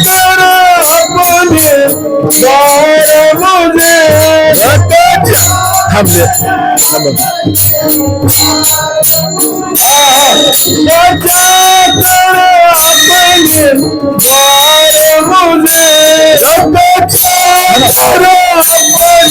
गोपाल दया करके मुझे रख जा कर अपने द्वार मुझे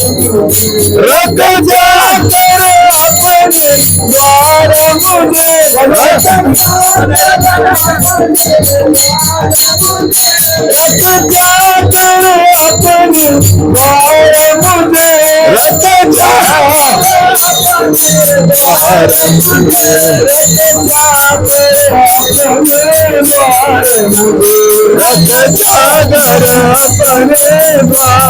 रख जा कर अपने द्वार मुझे रख जा रख जा अपने द्वार मुझे रख जा कर रचे रचे अपने द्वार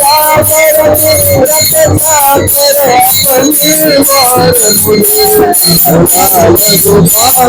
Oh, नंदलाल गोपाल